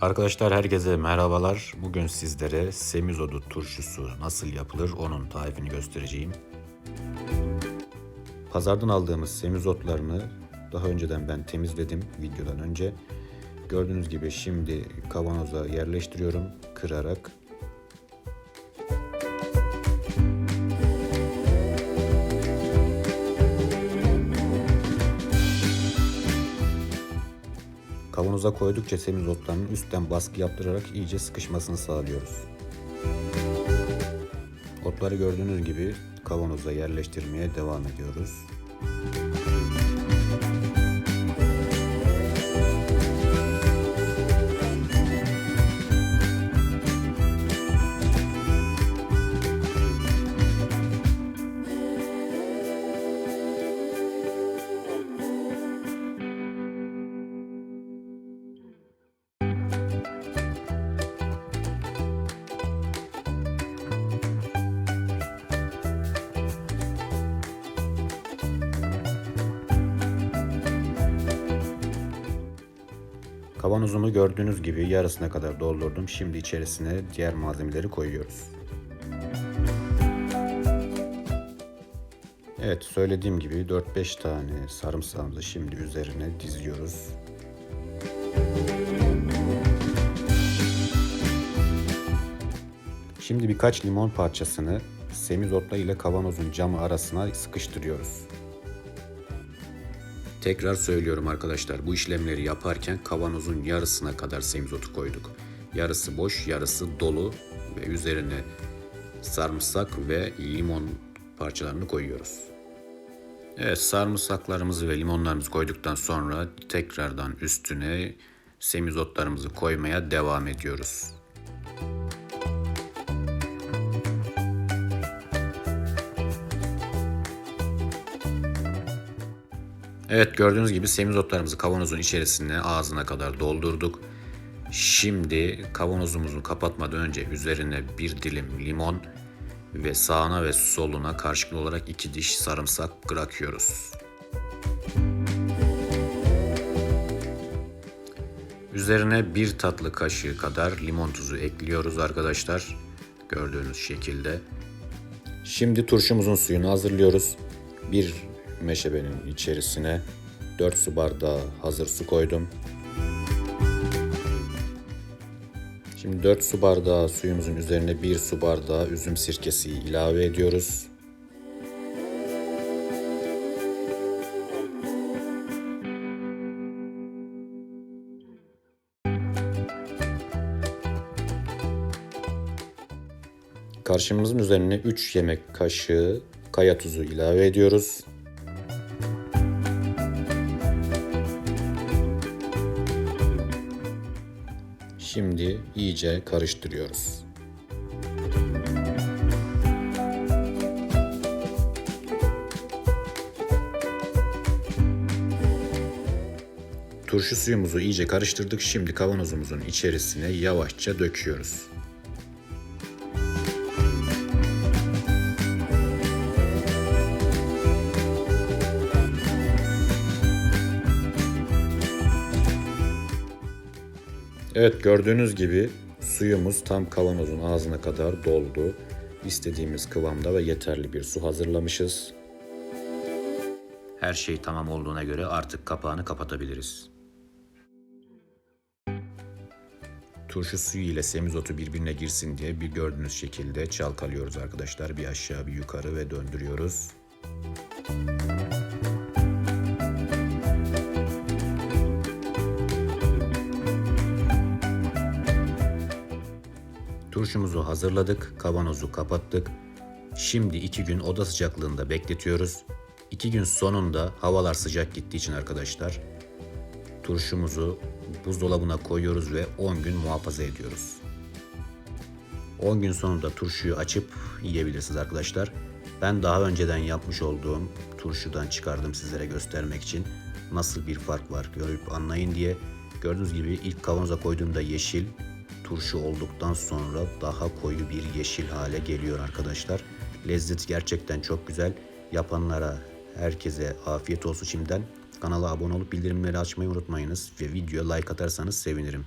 Arkadaşlar herkese merhabalar. Bugün sizlere semizodu turşusu nasıl yapılır onun tarifini göstereceğim. Pazardan aldığımız semizotlarını daha önceden ben temizledim videodan önce. Gördüğünüz gibi şimdi kavanoza yerleştiriyorum kırarak. Kavanoza koydukça semizotlarının üstten baskı yaptırarak iyice sıkışmasını sağlıyoruz. Otları gördüğünüz gibi kavanoza yerleştirmeye devam ediyoruz. Kavanozumu gördüğünüz gibi yarısına kadar doldurdum. Şimdi içerisine diğer malzemeleri koyuyoruz. Evet söylediğim gibi 4-5 tane sarımsağımızı şimdi üzerine diziyoruz. Şimdi birkaç limon parçasını semizotla ile kavanozun camı arasına sıkıştırıyoruz. Tekrar söylüyorum arkadaşlar bu işlemleri yaparken kavanozun yarısına kadar semizotu koyduk. Yarısı boş, yarısı dolu ve üzerine sarımsak ve limon parçalarını koyuyoruz. Evet sarımsaklarımızı ve limonlarımızı koyduktan sonra tekrardan üstüne semizotlarımızı koymaya devam ediyoruz. Evet gördüğünüz gibi semizotlarımızı kavanozun içerisine ağzına kadar doldurduk. Şimdi kavanozumuzu kapatmadan önce üzerine bir dilim limon ve sağına ve soluna karşılıklı olarak iki diş sarımsak bırakıyoruz. Üzerine bir tatlı kaşığı kadar limon tuzu ekliyoruz arkadaşlar. Gördüğünüz şekilde. Şimdi turşumuzun suyunu hazırlıyoruz. Bir meşebenin içerisine 4 su bardağı hazır su koydum. Şimdi 4 su bardağı suyumuzun üzerine 1 su bardağı üzüm sirkesi ilave ediyoruz. Karışımımızın üzerine 3 yemek kaşığı kaya tuzu ilave ediyoruz. Şimdi iyice karıştırıyoruz. Turşu suyumuzu iyice karıştırdık. Şimdi kavanozumuzun içerisine yavaşça döküyoruz. Evet gördüğünüz gibi suyumuz tam kavanozun ağzına kadar doldu. İstediğimiz kıvamda ve yeterli bir su hazırlamışız. Her şey tamam olduğuna göre artık kapağını kapatabiliriz. Turşu suyu ile semizotu birbirine girsin diye bir gördüğünüz şekilde çalkalıyoruz arkadaşlar. Bir aşağı bir yukarı ve döndürüyoruz. Turşumuzu hazırladık, kavanozu kapattık. Şimdi iki gün oda sıcaklığında bekletiyoruz. İki gün sonunda havalar sıcak gittiği için arkadaşlar turşumuzu buzdolabına koyuyoruz ve 10 gün muhafaza ediyoruz. 10 gün sonunda turşuyu açıp yiyebilirsiniz arkadaşlar. Ben daha önceden yapmış olduğum turşudan çıkardım sizlere göstermek için. Nasıl bir fark var görüp anlayın diye. Gördüğünüz gibi ilk kavanoza koyduğumda yeşil, turşu olduktan sonra daha koyu bir yeşil hale geliyor arkadaşlar. Lezzet gerçekten çok güzel. Yapanlara herkese afiyet olsun şimdiden. Kanala abone olup bildirimleri açmayı unutmayınız ve videoya like atarsanız sevinirim.